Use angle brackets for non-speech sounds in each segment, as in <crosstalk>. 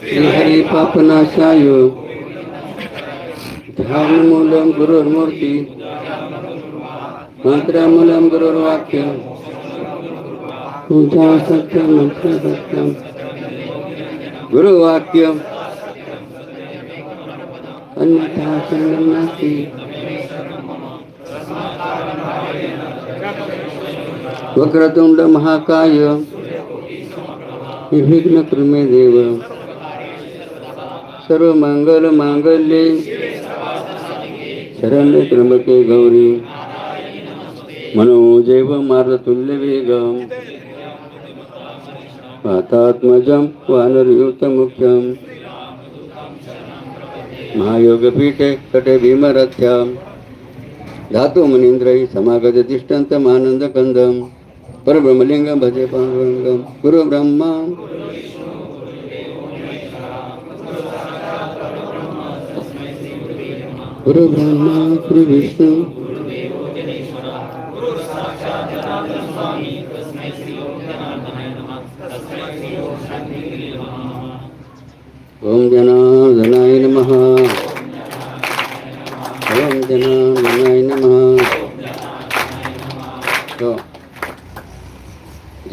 श्रीहरी पापनाशाय ध्यानमूलं गुरुर्मूर्ती मंत्रमूलं गुरुर्वाक्य पूजा सत्य मंत्र सत्यं. गुरुवाक्य अन्यथा संगम नास्ति. वक्रतुंड महाकाय। विघ्न कृमे देव। सर्व मंगल मांगल्ये। शरण्य त्र्यंबके गौरी। मनोजैव मार्गतुल्य वेग वातात्मजं वानरयुतमुख्यं महायोगपीठे कटे भीमरथ्यां धातु भजे समागततिष्ठन्तमानन्दकन्दं गुरु ब्रह्मा गुरु ब्रह्मा गुरु गुरुविष्णु ओम जनार्दनाय नमः। ओम जनार्दनाय नमः तो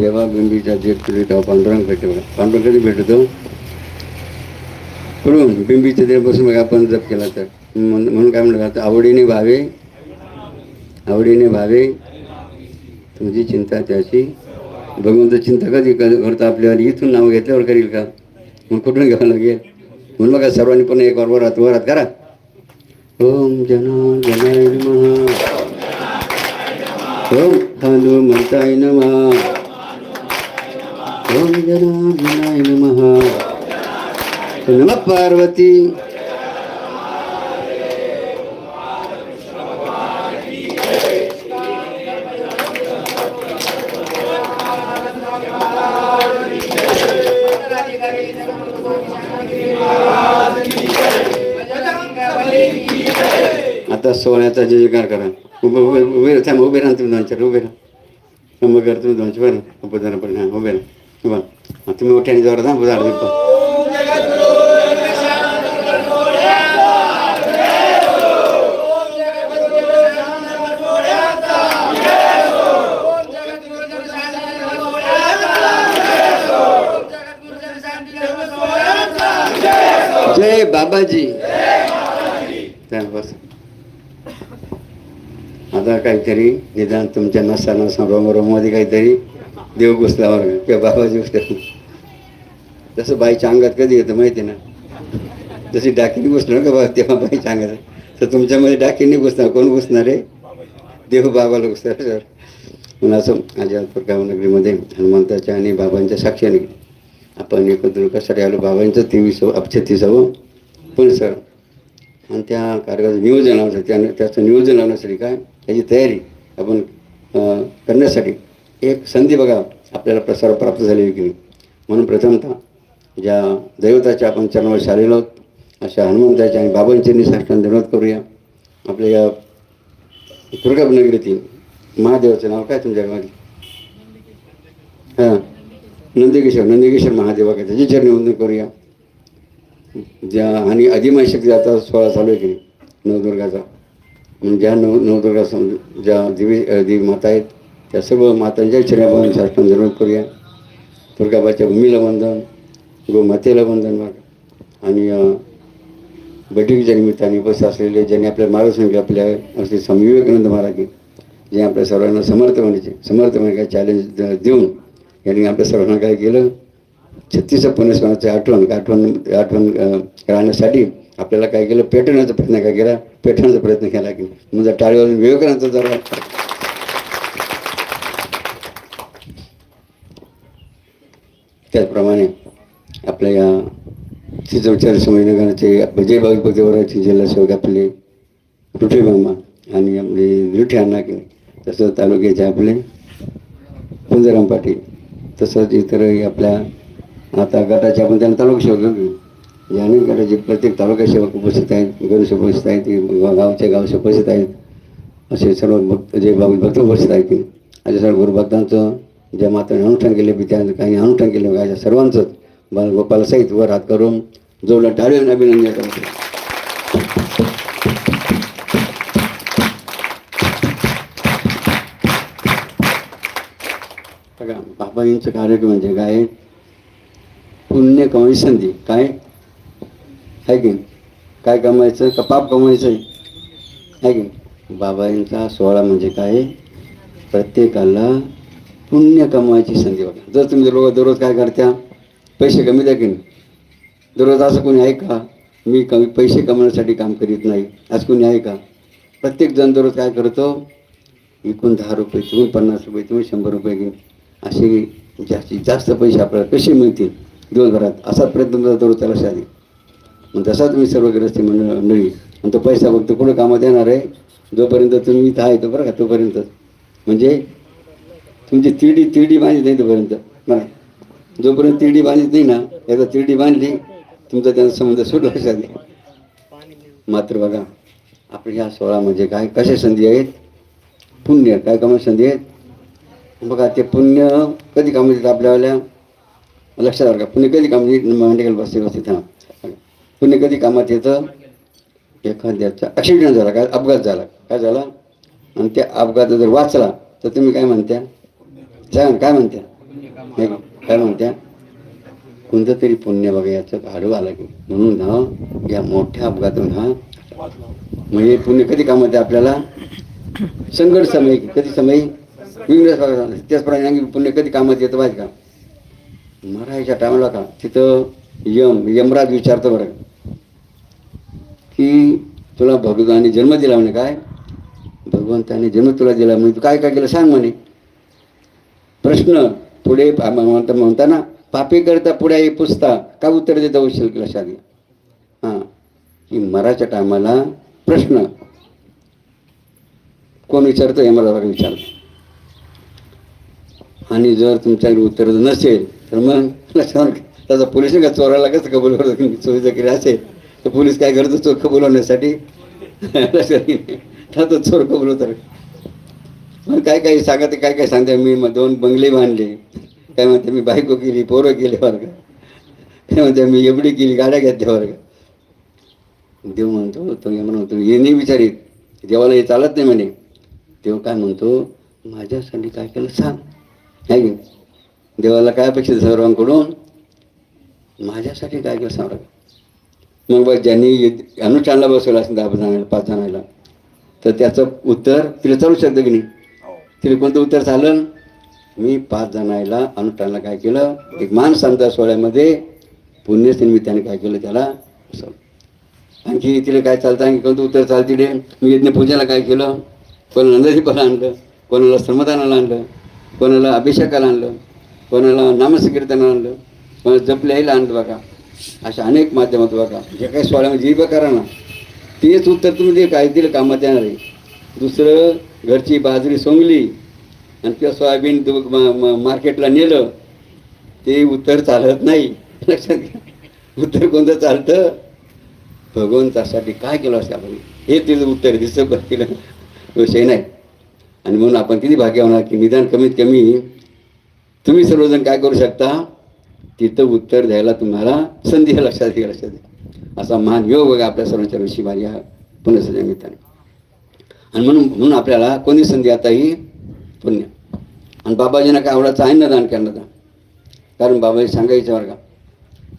जेव्हा बिंबीचा जेप केली पांडुरंग भेटतो पांडुरंग कधी भेटतो? म्हणून बिंबीच्या देवापासून मग आपण जप केला तर. म्हण- म्हणून काय म्हणलं जातं आवडीने भावे आवडीने भावे तुमची चिंता त्याची. भगवंत चिंता कधी क- करतो आपल्यावर इथून नाव घेतल्यावर करील का? मग कुठून घ्यावं लागेल म्हणून बघा सर्वांनी पण एक वर वरात वरात करा. ओम जना जनाय नमः. ओम हनुमंताय नमः. गोविंदनाय जना नमः नम पार्वती आता सोहळ्याचा जय जयकार करा. उभे उभे उभे थांब उभे राहा तुम्ही दोन उभे राहा. मग करा तुम्ही दोन बरं उभं पण हां उभे राहा. तुम्ही मोठ्याने जोरात थांब झाड जय बाबाजी चल बस आता काहीतरी निदान तुमच्या नसाना रोमरोमध्ये काहीतरी देव घुसल्यावर किंवा बाबाजी घुसल्या तसं बाईच्या अंगात कधी येतं माहिती आहे ना? जशी डाकीने घुसणार का बाबा? तेव्हा बाईच्या अंगात तर तुमच्यामध्ये डाकीने घुसणार कोण घुसणार आहे? देव बाबाला घुसणार. सर म्हणून असं अजादपूर गावनगरीमध्ये हनुमंताच्या आणि बाबांच्या साक्षीने आपण एकत्र कशासाठी आलो? बाबांचं तेवीसावं अपछत्तीसावं पण सर. आणि त्या कार्यक्रमाचं नियोजन सर त्यानं त्याचं नियोजन लावण्यासाठी काय? त्याची तयारी आपण करण्यासाठी एक संधी बघा आपल्याला प्रसार प्राप्त झालेली की म्हणून प्रथमतः ज्या दैवताच्या आपण चरणावर शालेलो आहोत अशा हनुमंताच्या आणि बाबांचे निसाष्टान धन्यवाद करूया. आपल्या या दुर्गानगरीतील महादेवाचं नाव काय तुमच्या गावात? हां नंदिकेश्वर नंदिकेश्वर महादेवा काय त्याची चरणी वंदन करूया. ज्या आणि अधिमाय शक्ती आता सोहळा चालू आहे की नवदुर्गाचा. म्हणजे ज्या नव नवदुर्गा सम ज्या देवी देवी माता आहेत त्या सर्व मातांच्या चरणापासून साठवण जरूर करूया. दुर्गाबाच्या भूमीला वंदन गोमातेला वंदन मार आणि बैठकीच्या निमित्ताने उपस्थित असलेले ज्यांनी आपल्या मार्गदर्शन आपल्या असले स्वामी विवेकानंद महाराज जे आपल्या सर्वांना समर्थ होण्याचे समर्थ होणे काय चॅलेंज देऊन यांनी आपल्या सर्वांना काय केलं? छत्तीस पुण्यस्मरणाचे आठवण आठवण आठवण राहण्यासाठी आपल्याला काय केलं? पेटवण्याचा प्रयत्न काय केला? पेटवण्याचा प्रयत्न केला की म्हणजे टाळीवर विवेकानंद जरा त्याचप्रमाणे आपल्या या चित्रचार संमेलनाचे विजय बागपतीवराचे जिल्हासेवक आपले रुठे मामा आणि आपले रुठे अण्णा तसंच तसं तालुक्याचे आपले पुंजराम पाटील तसंच इतरही आपल्या आता गटाचे आपण त्यांना तालुका सेवक घेऊ. अनेक गटाचे प्रत्येक तालुका सेवक उपस्थित आहेत गणेश उपस्थित आहेत गावचे गावचे उपस्थित आहेत. असे सर्व भक्त जे भाविक भक्त उपस्थित आहेत. अशा सर्व गुरुभक्तांचं ज्या माताने अनुष्ठान केले बी त्या काही अनुष्ठान केले अशा सर्वांचंच बालगोपालासहित वर हात करून जोडला टाळून अभिनंदन करतो. बघा बाबाजींचं कार्यक्रम म्हणजे काय? पुण्य कमाई संधी. काय? आहे की काय कमायचं? का पाप कमायचं आहे? की बाबाईंचा बाबाजींचा सोहळा म्हणजे काय? प्रत्येकाला पुण्य कमवायची संधी बघा. जर तुम्ही लोक दररोज काय करत्या पैसे कमी द्या की नाही? दररोज असं कोणी आहे का? मी कमी पैसे कमवण्यासाठी काम करीत नाही असं कोणी आहे का? प्रत्येक जण दररोज काय करतो? एकूण दहा रुपये तुम्ही पन्नास रुपये तुम्ही शंभर रुपये घेऊन असे जास्तीत जास्त पैसे आपल्याला कसे मिळतील? दिवसभरात. असा प्रयत्न तुमचा दररोज त्याला साधी मग तसा तुम्ही सर्व ग्रस्ती मंडळ मंडळी आणि तो पैसा फक्त कुठं कामात येणार आहे जोपर्यंत तुम्ही इथं आहे तो बरं का? तोपर्यंत. म्हणजे तुमची तिडी तिडी बांधली नाही तोपर्यंत. बघा जोपर्यंत तिडी बांधली नाही ना एकदा तिडी बांधली तुमचा त्यांचा संबंध सुटला लक्षात मात्र बघा आपण ह्या सोहळा म्हणजे काय कशा संधी आहेत? पुण्य. काय कामा संधी आहेत? बघा ते पुण्य कधी कामात येतं आपल्यावाल्या? लक्षात आलं का पुण्य कधी काम येत बसते बसते हां पुण्य कधी कामात येतं? एखाद्याचा ॲक्सिडेंट झाला काय अपघात झाला. काय झाला? आणि त्या अपघात जर वाचला तर तुम्ही काय म्हणत्या? सांग काय म्हणत्या नाही काय म्हणत्या कोणतं तरी पुण्य बघा याचं आडवं आलं की. म्हणून ना या मोठ्या अपघातून हा म्हणजे पुण्य कधी कामात आहे आपल्याला? संकट समय कधी समय? त्याचप्रमाणे पुण्य कधी कामात येतं पाहिजे का? मरायच्या टायमाला का? तिथं यम यमराज विचारतो बरं. की तुला भगवानाने जन्म दिला म्हणे काय? भगवंताने जन्म तुला दिला म्हणे. तू काय काय केलं सांग म्हणे. प्रश्न पुढे म्हणता म्हणताना पापी करता पुढे हे पुसता का उत्तर देता उशील लक्षात हा हां. की मराच्या टायमाला प्रश्न. कोण विचारतं हे मला बघा विचार आणि जर तुमच्याकडे उत्तर नसेल तर मग लक्षात त्याचा पोलीस का चोराला कसं कबूल करतो? चोरीचं केली असेल तर पोलीस काय करतो? चोर कबूल होण्यासाठी? <laughs> लक्षात तर तो चोर कबूल होतो. काय काय सांगा ते काय काय सांगते? मी मग दोन बंगले बांधले. काय म्हणते मी बायको केली पोरं केले वर्ग काय म्हणते मी एवढी केली गाड्या घेतल्या वर्ग देव म्हणतो तो हे म्हणतो हे नाही विचारित देवाला हे चालत नाही म्हणे. देव काय म्हणतो माझ्यासाठी काय केलं सांग. आहे की? नाही? देवाला काय अपेक्षित सर्वांकडून? माझ्यासाठी काय केलं सांग मग बघ ज्यांनी अनुष्ठानला बसवलं असेल दहा जणांना पाच जणांना तर त्याचं उत्तर तिला चालू शकतं की नाही? तिला कोणतं उत्तर चालन मी पाच जणायला अनुष्ठानला काय केलं? एक मान सांगता सोहळ्यामध्ये पुण्यनिमित्ताने काय केलं त्याला? आणखी तिला काय चालतं? आणखी कोणतं उत्तर चालते रे मी यज्ञ पूजेला काय केलं? कोणाला नंददीपाला आणलं? कोणाला श्रमदानाला आणलं? कोणाला अभिषेकाला आणलं? कोणाला नामसंकीर्तनाला आणलं? कोणाला जप आणलं बघा. अशा अनेक माध्यमात बघा. जे काही सोहळ्यामध्ये जी बघा करा ना तेच उत्तर तुम्ही ते काय दिलं कामात येणार आहे. दुसरं घरची बाजरी सोंगली आणि किंवा सोयाबीन मार्केटला नेलं ते उत्तर चालत नाही. लक्षात घ्या. उत्तर कोणतं चालतं? भगवंतासाठी काय केलं असतं आपण? हे तिचं उत्तर दिसतं बरं केलं विषय नाही. आणि म्हणून आपण किती भाग्य होणार की निदान कमीत कमी तुम्ही सर्वजण काय करू शकता? तिथं उत्तर द्यायला तुम्हाला संधी लक्षात घ्या लक्षात घ्या. असा महान योग बघा आपल्या सर्वांच्या ऋषीबाई या पुण्यसच्या निमित्ताने आणि म्हणून म्हणून आपल्याला कोणी संधी आता ही पुण्य. आणि बाबाजींना काय आवडायचं आहे ना दान करणं दान कारण बाबाजी सांगायचं बरं का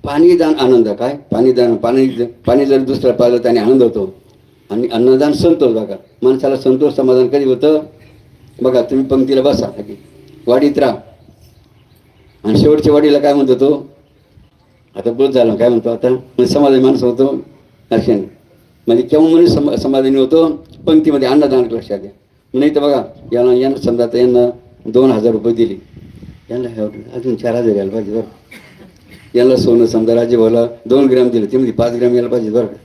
पाणी दान आनंद काय? पाणी दान पाणी पाणी जर दुसरं पाहिलं त्याने आनंद होतो. आणि अन्नदान संतोष बघा. माणसाला संतोष समाधान कधी होतं? बघा तुम्ही पंक्तीला बसा. की वाडीत राहा. आणि शेवटच्या वाडीला काय म्हणतो तो? आता बोध झाला काय म्हणतो आता? म्हणजे समाधानी माणूस होतो नक्षण म्हणजे केव्हा म्हणून सम समाधानी होतो? पंक्तीमध्ये अन्नदान लक्षात द्या नाही तर बघा यांना यांना समजा आता यांना दोन हजार रुपये दिले. यांना अजून चार हजार यायला पाहिजे बरं यांना सोनं समजा राजे भाऊला दोन ग्रॅम दिले ते म्हणजे पाच ग्रॅम यायला पाहिजे बरं का?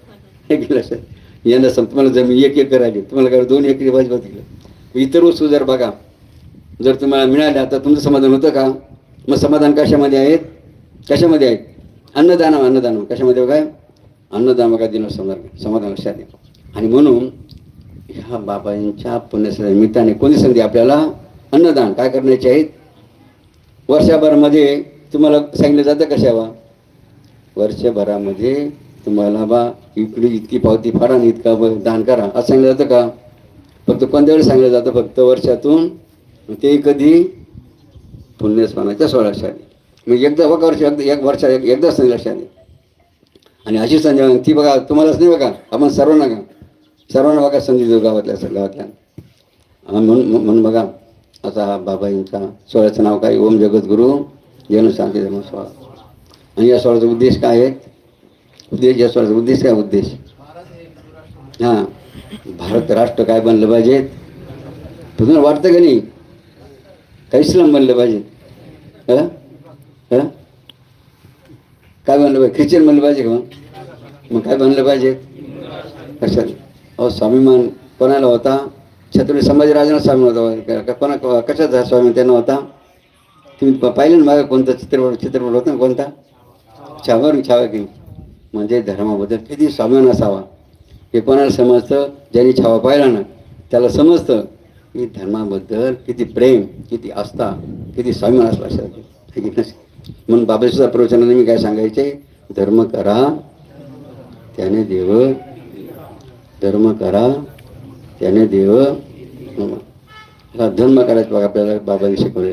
हे की लक्षात यांना सम तुम्हाला जमीन एक एकर आली तुम्हाला काय दोन एकर पाहिजे दिलं. इतर वस्तू जर बघा जर तुम्हाला मिळाल्या तर तुमचं समाधान होतं का? मग समाधान कशामध्ये आहेत? कशामध्ये आहेत? अन्नदान अन्नदान. कशामध्ये काय अन्नदान बघा दिलं समाधान समाधान लक्षात येईल आणि म्हणून ह्या बाबांच्या पुण्यसंधी निमित्ताने कोणी संधी आपल्याला अन्नदान काय करण्याचे आहेत वर्षभरामध्ये तुम्हाला सांगितलं जातं कशावा वर्षभरामध्ये तुम्हाला बा इकडे इतकी पावती फाडा आणि इतका दान करा. असं सांगितलं जातं का? फक्त कोणत्या वेळेस सांगितलं जातं? फक्त वर्षातून ते कधी? पुण्यस्मरणाच्या सोळा लक्षात मग एकदा बघा वर्ष एकदा एक वर्षात एक एकदाच संधी लक्षात आणि अशी संधी ती बघा तुम्हालाच नाही बघा. आपण सर्वांना का सर्वांना बघा संधी देऊ गावातल्या गावातल्या. म्हणून म्हणून बघा. आता बाबाईंचा बाबांचा सोहळ्याचं नाव काय? ओम जगद्गुरू जन शांती धर्म सोहळा. आणि या सोहळ्याचा उद्देश काय आहे? उद्देश या सोहळ्याचा उद्देश काय उद्देश? हां भारत राष्ट्र काय बनलं पाहिजे? तुम्हाला वाटतं का नाही? का इस्लाम बनलं पाहिजे? हं? काय बनलं पाहिजे? ख्रिश्चन बनलं पाहिजे का मग? मग काय बनलं पाहिजे? कशाला? स्वाभिमान कोणाला होता? छत्रपती संभाजीराजांना स्वाभिमान होता. कोणा कशाचा स्वाभिमान त्यांना होता? तुम्ही पाहिलं ना मागे कोणता चित्रपट चित्रपट होता ना कोणता? छावा छावा की म्हणजे धर्माबद्दल किती स्वाभिमान असावा. हे कोणाला समजतं? ज्यांनी छावा पाहिला ना त्याला समजतं की धर्माबद्दल किती प्रेम किती आस्था किती स्वाभिमान असला म्हणून बाबासुद्धा प्रवचनाने मी काय सांगायचे? धर्म करा त्याने देव धर्म करा त्याने देव धर्म करायचं बघा आपल्याला बाबांनी शिकवले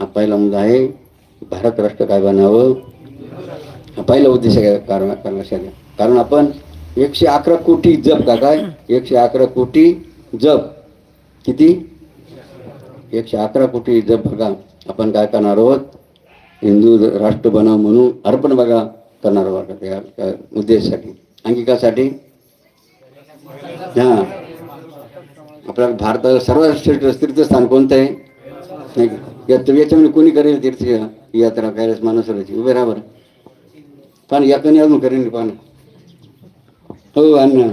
हा पहिला मुद्दा आहे भारत राष्ट्र काय बनावं? हा पहिला उद्देश आहे कारण कारण कारण आपण एकशे अकरा कोटी जप का काय? एकशे अकरा कोटी जप. किती? एकशे अकरा कोटी जप बघा. आपण काय करणार आहोत? हिंदू राष्ट्र बनाव म्हणून अर्पण बघा करणार आहोत. त्या उद्देशासाठी. आणखी हां. आपल्या भारताचं सर्वात श्रेष्ठ तीर्थस्थान कोणतं? आहे नाही याच्यामध्ये कोणी करेल तीर्थ यात्रा? कैलास मानसराची उभे राहा बरं. पण या कोणी अजून करेन पान. हो अण्णा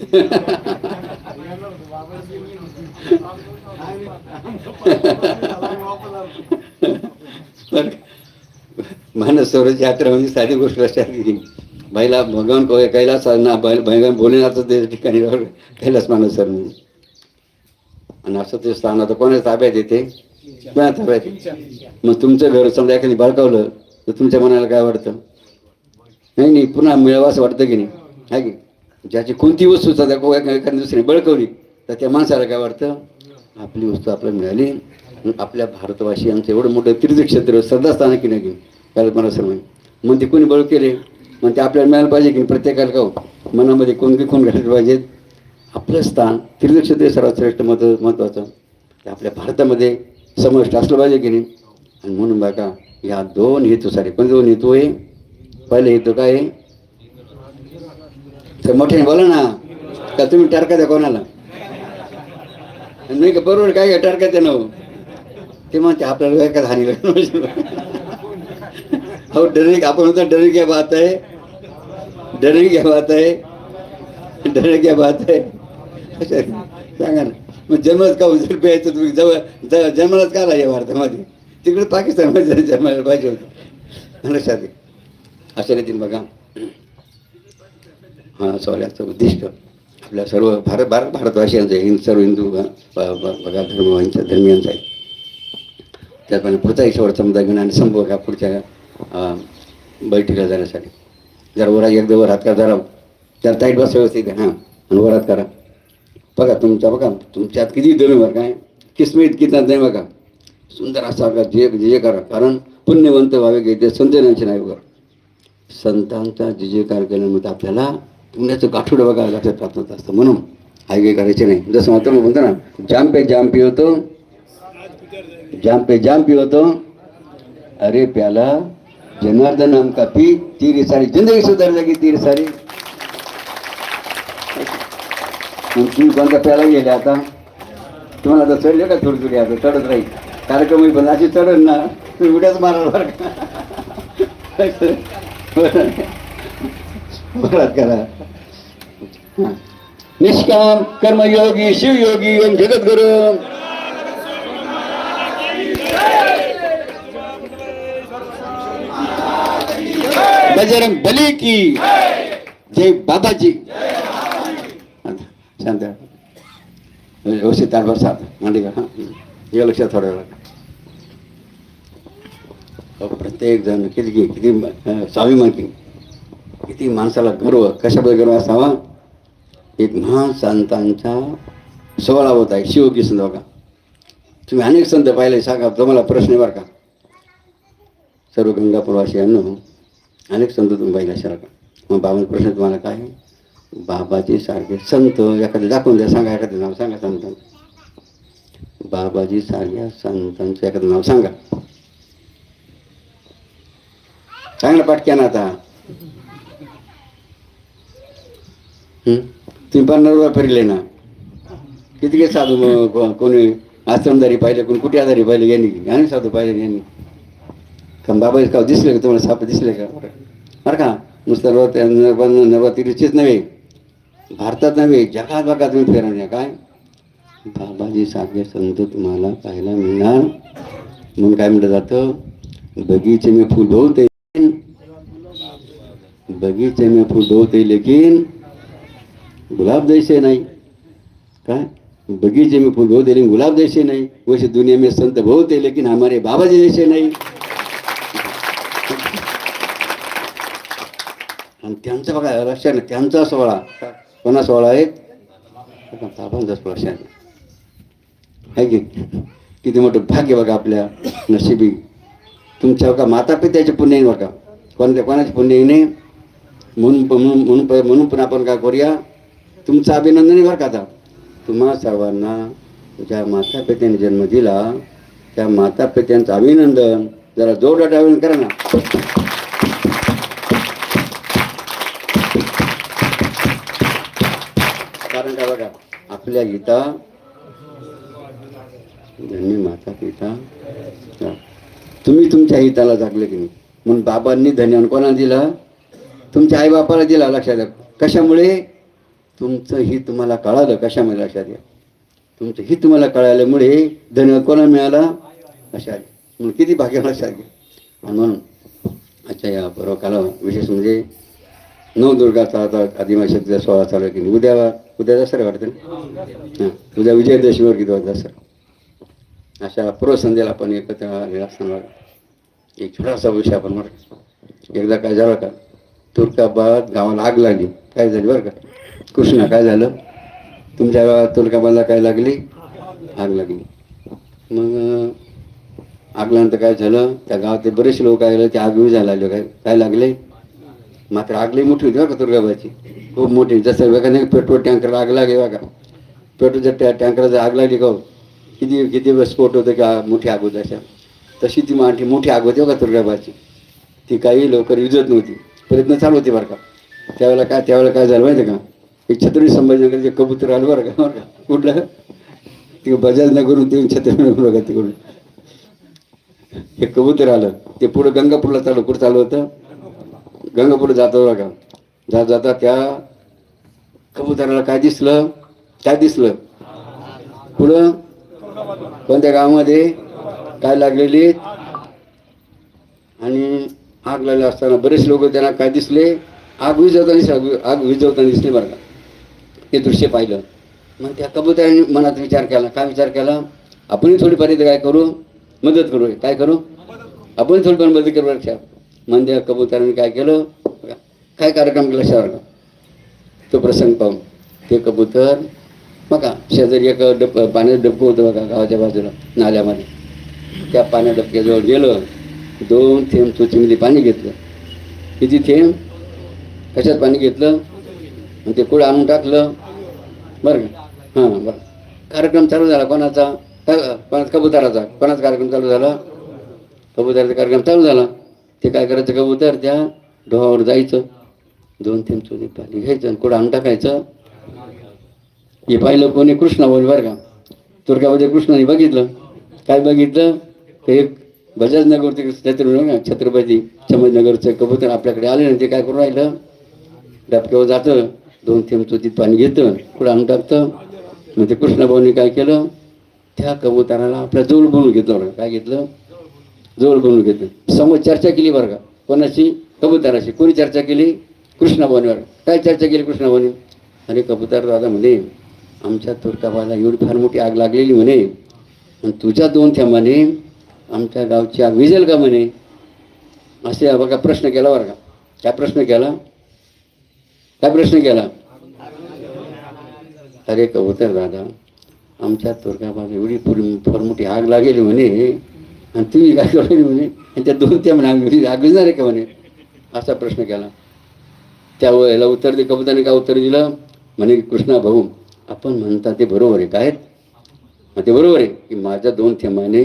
<laughs> मानसरोवराची यात्रा म्हणजे साधी गोष्ट अशा बैला भगवान कैलास ना भगवान भोलेनाथ ते ठिकाणी कैलास माणूस सर आणि असं ते स्थान आता कोणाच्या ताब्यात येते कोणा ताब्यात येते मग तुमचं घर समजा एखादी बळकावलं तर तुमच्या मनाला काय वाटतं? नाही नाही पुन्हा मिळावं असं वाटतं की नाही? आहे की? ज्याची कोणती वस्तू सध्या एखादी दुसरी बळकवली तर त्या माणसाला काय वाटतं? आपली वस्तू आपल्याला मिळाली. मग आपल्या भारतवासियांचं एवढं मोठं तीर्थक्षेत्र श्रद्धास्थान की नाही? काय मला सर्व मग ते कोणी बळ केले मग ते आपल्याला मिळायला पाहिजे की नाही? प्रत्येकाला का हो? मनामध्ये कोण कोण घातले पाहिजेत आपलं स्थान त्रिलक्षते सर्वात श्रेष्ठ महत्त्व महत्त्वाचं ते आपल्या भारतामध्ये समाविष्ट असलं पाहिजे की नाही. आणि म्हणून बघा या दोन हेतूसाठी कोणते दोन हेतू आहे? पहिले हेतू काय आहे? तर मोठ्याने बोला ना. का तुम्ही टारका द्या कोणाला? नाही का बरोबर काय टारका द्या ना ते म्हणते आपल्याला काय हानी हो डरे आपण म्हणतो डरे क्या बात आहे डरे क्या बात आहे डरे क्या बात आहे सांगा ना। मग जन्मच का उचल प्यायचं तुम्ही जवळ ज- का राहिले भारतामध्ये तिकडे पाकिस्तानमध्ये जन्माला पाहिजे होतं। लक्षात अशा रीतीने बघा। हां सोहळ्याचं उद्दिष्ट. आपल्या सर्व भारत भारत भारतवासियांचं आहे हिंद सर्व हिंदू ब- ब- ब- बघा धर्मांच्या धर्मियांचं आहे. त्याप्रमाणे पुढचा ईश्वर समुदाय घेऊन आणि संभव का पुढच्या बैठकीला जाण्यासाठी. जर वरा एकदा वर हात करा जरा. त्याला ताईट बस व्यवस्थित. हां आणि वर करा. बघा तुमच्या बघा तुमच्यात किती दम आहे. काय किस्मित किती नाही बघा सुंदर असा बघा जे जे करा. कारण पुण्यवंत व्हावे घेते ते संतांचे नाही बघा. संतांचा जे जे कार्य केल्यामुळे आपल्याला पुण्याचं गाठोडं बघा लक्षात प्राप्त होत असतं म्हणून हायवे करायचे नाही. जसं मात्र म्हणतो ना जाम पे जाम पिवतो जाम पे जाम पिवतो अरे प्याला जनार्दन नाम का पी तीर सारी जिंदगी सुधार जागी तीर सारी। तुम्ही कोणत्या प्याला गेले आता तुम्हाला आता चढले का थोडी थोडी आता चढत राहील कार्यक्रम होईल पण अशी चढत ना तुम्ही उड्याच माराल बरं का बरात करा। निष्काम कर्मयोगी शिवयोगी आणि जगद्गुरु। बजरंग बली की। जय बाबाजी। शांत व्यवस्थित ताटभर साथ मांडी का हे. लक्षात थोड्या वेळा प्रत्येक जण किती किती किती स्वाभिमान की किती माणसाला गर्व. कशाबद्दल गर्व असावा एक महान संतांचा सोहळा होत आहे. शिवकी संत बघा. तुम्ही अनेक संत पाहिले. सांगा. तुम्हाला प्रश्न बरं का? सर्व गंगापूरवासियांनो अनेक संत तुम्ही पाहिले असाल मग बाबा प्रश्न तुम्हाला काय बाबाजी सारखे संत एखादं दाखवून द्या सांगा एखादं नाव सांगा संत बाबाजी सारख्या संतांचं एखादं नाव सांगा. चांगलं ना आता. तुम्ही पन्नास फिरले ना. किती काही साधू मग? कोणी आश्रमदारी पाहिले कोणी कुठे आधारी पाहिले यांनी? आणि साधू पाहिले यांनी. का बाबा का दिसले का तुम्हाला? साप दिसले का? बरं का? नुसतं नव नवरात्रीचेच नव्हे भारतात नव्हे जगात बघा तुम्ही फिरवणे काय? बाबाजी सारखे संत तुम्हाला पाहायला मिळणार मग काय म्हटलं जातं? बगीचे में फूल बहुत बगीचे में फूल बहुत लेकिन गुलाब जैसे नहीं। काय? बगीचे में फूल बहुत लेकिन गुलाब जैसे नहीं। वैसे दुनिया में संत बहुत है लेकिन हमारे बाबा जी जैसे नहीं। त्यांचा बघा लक्षात नाही. त्यांचा सोहळा कोणा सोहळा आहे? बाबांचा सोहळा लक्षात आहे की? किती मोठं भाग्य बघा आपल्या नशिबी. तुमच्या बघा माता पित्याचे पुण्य बघा. कोणत्या कोणाचे पुण्य नाही. म्हणून म्हणून म्हणून म्हणून पण आपण काय करूया? तुमचं अभिनंदन बरं का आता. तुम्हा सर्वांना ज्या माता पित्याने जन्म दिला त्या माता पित्यांचं अभिनंदन. जरा जोरदार अभिनंदन करा ना कारण काय बघा आपल्या गीता धन्य माता पिता तुम्ही तुमच्या हिताला जागले की नाही? म्हणून बाबांनी धन्यवाद कोणाला दिला? तुमच्या आईबापाला दिला लक्षात द्या कशामुळे? तुमचं हित तुम्हाला कळालं. कशामुळे? लक्षात घ्या. तुमचं हित तुम्हाला कळाल्यामुळे धन्यवाद कोणाला मिळाला? लक्षात म्हणून किती भाग्य लक्षात घ्या. म्हणून अच्छा या बरोबर विशेष म्हणजे नवदुर्गाचा आता आदिवासीचा सोहळा चालू आहे की नाही? उद्या उद्या दसरा वाटतं ना? हां. उद्या विजयदशमीवर किती वाजता दसरा. अशा पूर्वसंध्येला आपण एकत्र आलेला असणार. एक छोटासा विषय आपण म्हणतो एकदा काय झालं का? तुर्काबाद गावाला आग लागली. काय झाली बरं का? कृष्णा काय झालं? तुमच्या गावात तुर्काबादला काय लागली? आग लागली. मग आगल्यानंतर आग लागल्यानंतर काय झालं? त्या गावातले बरेचसे लोक काय ते आग विजायला लागले. काय काय लागले? मात्र आग लई मोठी होती बरं का तुर्गाबादची खूप मोठी. जसं बघा नाही पेट्रोल टँकर आग लागली बघा. पेट्रोलच्या टॅ टँकरला आग लागली का हो, किती किती वेळ स्फोट होतं का? मोठी आग होती अशा. तशी ती मोठी मोठी आग होती बघा तुर्गाबादची ती काही लवकर विजत नव्हती. प्रयत्न चालू होते बरं का. त्यावेळेला काय त्यावेळेला काय झालं माहिती आहे का? एक छत्री संभाजीनगरचे कबूतर आलं बरं का? बरं का? कुठलं? ते बजाज नगरून ते छत्रीनगर बघा तिकडून. हे कबूतर आलं. ते पुढं गंगापूरला चालू कुठं चालू होतं? गंगापूर जातो बघा. जात जाता त्या कबुतराला काय दिसलं? काय दिसलं? पुढं कोणत्या गावामध्ये काय लागलेली? आणि आग लागली असताना बरेच लोक त्यांना काय दिसले? आग विजवताना दिसले. आग विजवताना दिसले बरं का. ते दृश्य पाहिलं. मग त्या कबुतराने मनात विचार केला. काय विचार केला? आपणही थोडीफार इथं काय करू? मदत करू काय करू? आपण थोडीफार मदत करू. मंदिर मग कबुतराने काय केलं? काय कार्यक्रम केला शहराला तो प्रसंग पाहून. ते कबूतर बघा शेजारी एक डप पाण्याचं डबकं होतं बघा गावाच्या बाजूला नाल्यामध्ये. त्या पाण्या डबक्याजवळ गेलं दोन थेंब चोचीमध्ये पाणी घेतलं. किती थेंब कशात पाणी घेतलं? आणि ते कुठं आणून टाकलं. बरं का? हां बरं. कार्यक्रम चालू झाला कोणाचा? कोणाचा? कबुतराचा. कोणाचा कार्यक्रम चालू झाला? कबुतराचा कार्यक्रम चालू झाला. ते काय करायचं कबूतर त्या ढोवावर जायचं. दोन तीन चोरी पाणी घ्यायचं आणि कुठं आणून टाकायचं हे पाहिलं कोणी कृष्णा बोल बरं का. तुर्कामध्ये कृष्णाने बघितलं. काय बघितलं? ते एक बजाजनगर ते छत्रपती छत्रपती चमजनगरचं कबूतर आपल्याकडे आले ना ते काय करून राहिलं? डबक्यावर जातं दोन थेंब चोतीत पाणी घेतं कुठं आणून टाकतं. मग ते कृष्णाभाऊनी काय केलं? त्या कबुतराला आपल्या जवळ बनवून घेतलं काय घेतलं? जवळ करून घेते. समोर चर्चा केली बरं का? कोणाशी? कबुतराशी. कोणी चर्चा केली? कृष्णाभाऊनीवर काय चर्चा केली कृष्णाभाऊनी अरे कबूतर दादा म्हणे आमच्या तुर्काबाला एवढी फार मोठी आग लागलेली म्हणे. आणि तुझ्या दोन थेंबाने आमच्या गावची आग विजेल का म्हणे? असे बघा प्रश्न केला बरं का? काय प्रश्न केला? काय प्रश्न केला? अरे कबूतर दादा आमच्या तुर्काबाला एवढी फार मोठी आग लागेली म्हणे. आणि तुम्ही काय करायली म्हणे आणि त्या दोन त्या म्हणा आग आग आहे का म्हणे. असा प्रश्न केला. त्या वेळेला उत्तर दे कबुताने काय उत्तर दिलं? म्हणे कृष्णा भाऊ आपण म्हणता ते बरोबर आहे काय? मग ते बरोबर आहे की माझ्या दोन थेंबाने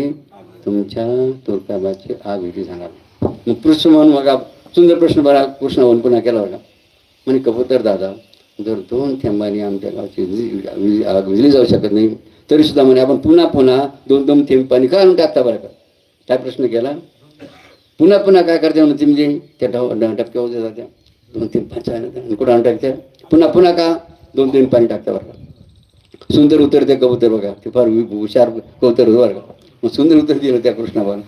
तुमच्या तुरकाबाची आग विधी जाणार मग प्रश्न म्हणून मग सुंदर प्रश्न बरा कृष्ण म्हणून पुन्हा केला होता म्हणे कबूतर दादा जर दोन थेंबाने आमच्या गावची विज- आग विजली जाऊ शकत नाही तरी सुद्धा म्हणे आपण पुन्हा पुन्हा दोन दोन थेंब पाणी काढून टाकता बरं का? काय प्रश्न केला? पुन्हा पुन्हा काय करते म्हणून ती म्हणजे त्या डव डबक्यावर जात्या दोन तीन पाच आणि कुठं आणून टाकत्या पुन्हा पुन्हा का? दोन तीन पाणी टाकता बरं का. सुंदर उत्तर ते कबूतर बघा. ते फार हुशार कबूतर होतं बरं का. मग सुंदर उत्तर दिलं त्या कृष्णाबाला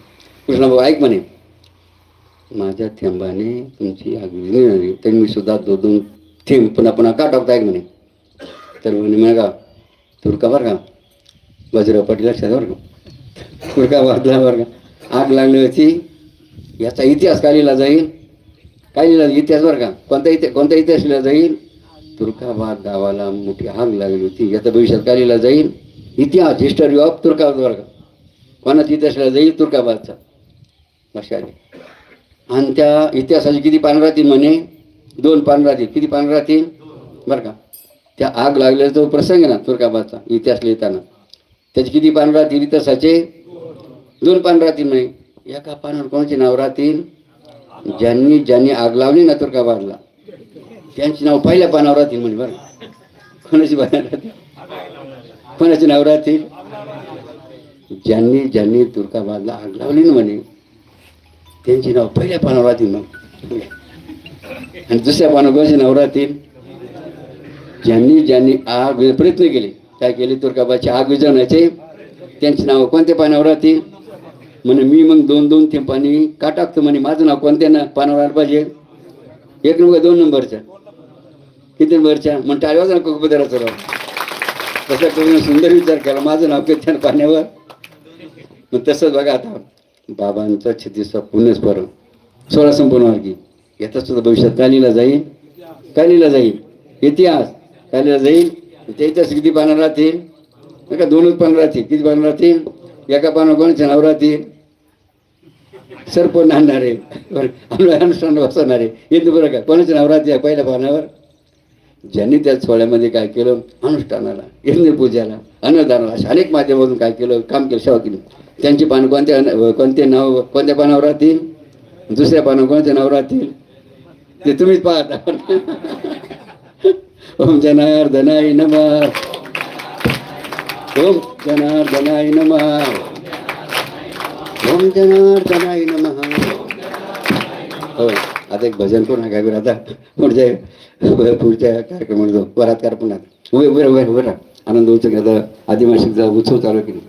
कृष्णाबाबा ऐक म्हणे. माझ्या थेंबाने तुमची आगळी तर मी सुद्धा दोन दोन थेंब पुन्हा पुन्हा का टाकता? ऐक म्हणे. तर म्हणे म्हणे का? तुरका बरं का? बाजूला पाटील लक्षात बरं का? <laughs> तुरका वाजला बरं का? आग लागली होती. याचा इतिहास काय लिहिला जाईल. काय लिहिला इतिहास बरं का? कोणता इतिहास कोणता इतिहास लिहिला जाईल? तुर्काबाद गावाला मोठी आग लागली होती. याचा भविष्यात काय लिहिला जाईल. इतिहास हिस्टरी ऑफ तुर्काबाद बरं का? कोणाचा इतिहास लिहिला जाईल? तुर्काबादचा. अशा आणि त्या इतिहासाची किती पानं राहतील म्हणे? दोन पानं राहतील. किती पानं राहतील? बरं का? त्या आग लागल्याचा तो प्रसंग आहे ना तुर्काबादचा इतिहास लिहिताना त्याची किती पानं राहतील? इतिहासाचे दोन पान राहतील म्हणे. एका पानावर कोणाचे नाव राहतील? ज्यांनी ज्यांनी आग लावली ना तुर्काबादला त्यांची नाव पहिल्या पानावर राहतील म्हणे बरं. कोणाची पानं राहतील? कोणाचे नाव राहतील? ज्यांनी ज्यांनी तुर्काबादला आग लावली ना म्हणे त्यांची नाव पहिल्या पानावर राहतील मग आणि दुसऱ्या पानावर कोणाची नाव राहतील? ज्यांनी ज्यांनी आग प्रयत्न केले. काय केले? तुर्काबादची आग विजवण्याचे त्यांची नावं कोणत्या पानावर राहतील? म्हणे मी मग दोन दोन ते पाणी का टाकतो म्हणे माझं नाव कोणत्या ना पानावर आलं पाहिजे? एक नंबर दोन नंबरच्या. किती नंबरच्या? मग टाळी ना नको राव. तसा करून सुंदर विचार केला. माझं नाव किती पाण्यावर. मग तसंच बघा आता. बाबांचा छत्तीसचा पुण्यस्मरण सोळा संपूर्ण की याचा सुद्धा भविष्यात कालीला जाईल कालीला जाईल इतिहास. कालीला जाईल त्या इतिहास किती पानं राहतील. नाही का दोनच पानं राहतील. किती पानं राहतील? एका पानं कोणाचे नाव राहतील सरपण आहे. अनुष्ठान बसवणारे येतो बरं का कोणाचे नाव आहे पहिल्या पानावर? ज्यांनी त्या सोहळ्यामध्ये काय केलं? अनुष्ठानाला यज्ञ पूजाला अन्नदानाला अशा अनेक माध्यमातून काय केलं? काम केलं सेवा केली. त्यांची पानं कोणत्या कोणते नाव कोणत्या पानावर राहतील? दुसऱ्या पानावर कोणते नाव राहतील? ते तुम्हीच पाहता. <laughs> ओम जनार्दनाय नमः. ओम जनार्दनाय नम। ओम जनार्दनाय नम। हो आता एक भजन पूर्ण नका बरं आता. पुढच्या पुढच्या कार्यक्रमात जाऊ. वरात कार्यक्रमात उभे उभे उभे उभे राहा. आनंद उत्सव आता आदिवासीचा उत्सव चालू आहे की नाही?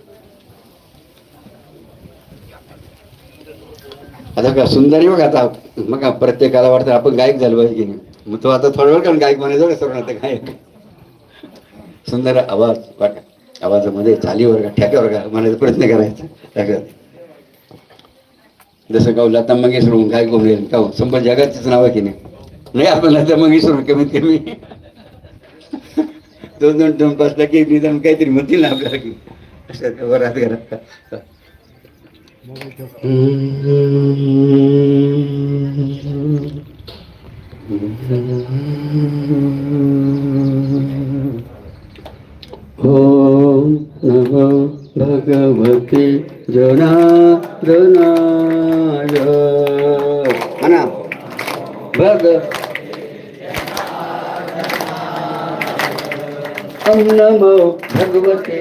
आता का सुंदर आहे आता. मग प्रत्येकाला वाटतं आपण गायक झालो पाहिजे की नाही. मग तो आता थोडा वेळ कारण गायक म्हणायचं सर्वांना आता गायक. सुंदर आवाज वाटा. आवाजामध्ये चालीवर का ठ्याक्यावर का म्हणायचा प्रयत्न करायचा. ठ्याक्यावर जसं गाव लता मंगेशवर काय कोण का संपूर्ण जगाचीच नाव आहे की नाही? नाही आपण लता मंगेशकर कमीत कमी. दोन दोन टोन बसला की निदान काहीतरी म्हणतील ना आपल्याला की. असं वरात घरात ॐ भगवते जनार्दनाय म्हणा भग। ॐ नमो भगवते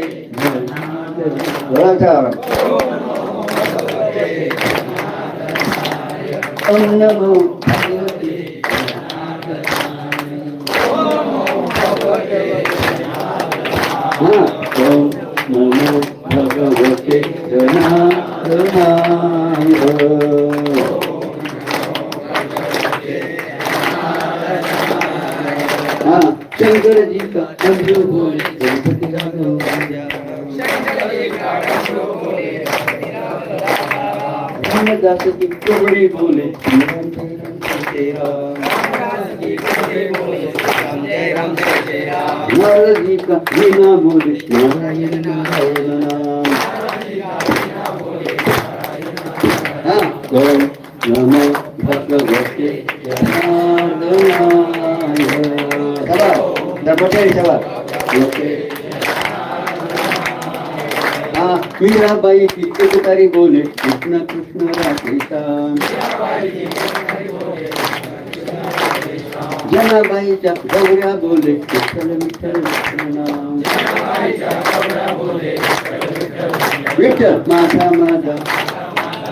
जनार्दनाय भगवते शंकर जी का डमरू बोले गणपती राघव राजा रामदास की कोहड़ी बोले राम जय राम जय राम नारद जी का वीणा बोले नारायण नारायण नाम हाँ ओम नमो भगवते जनार्दनाय सवाल दरपटे सवाल मीराबाई की बोले कृष्ण कृष्ण राधे जनाबाईच्या गौऱ्या बोले विठ्ठल विठ्ठल विठ्ठल विठ्ठल माझा माझा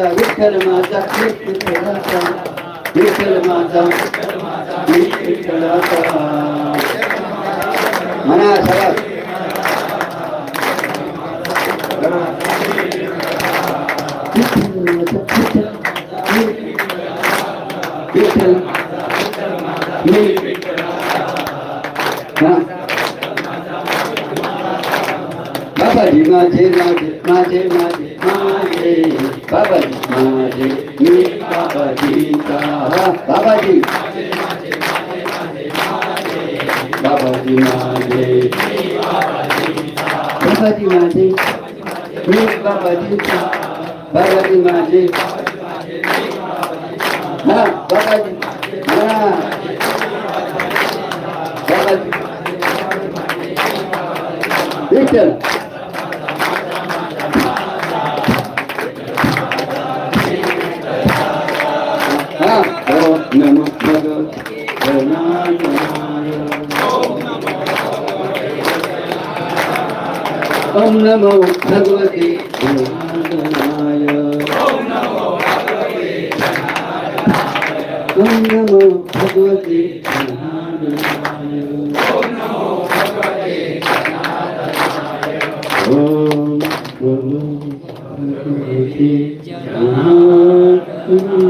माझा विठ्ठल माझा विठ्ठलाचा विठ्ठल माझा मी विठ्ठलाचा म्हणा सगळं विठ्ठल मी हा बाबाजी माझे माझे माझे माझे माझे बाबाजी माझे मी बाबाजीचा हा बाबाजी बाबाजी माझे बाबाजी माझे मी बाबाजीचा बाबाजी माझे हा बाबाजी हा नमो भगवते गणानाय ओम नमो भगवते गणानाय ओम नमो भगवते गणानाय ओम नमो भगवते भगवते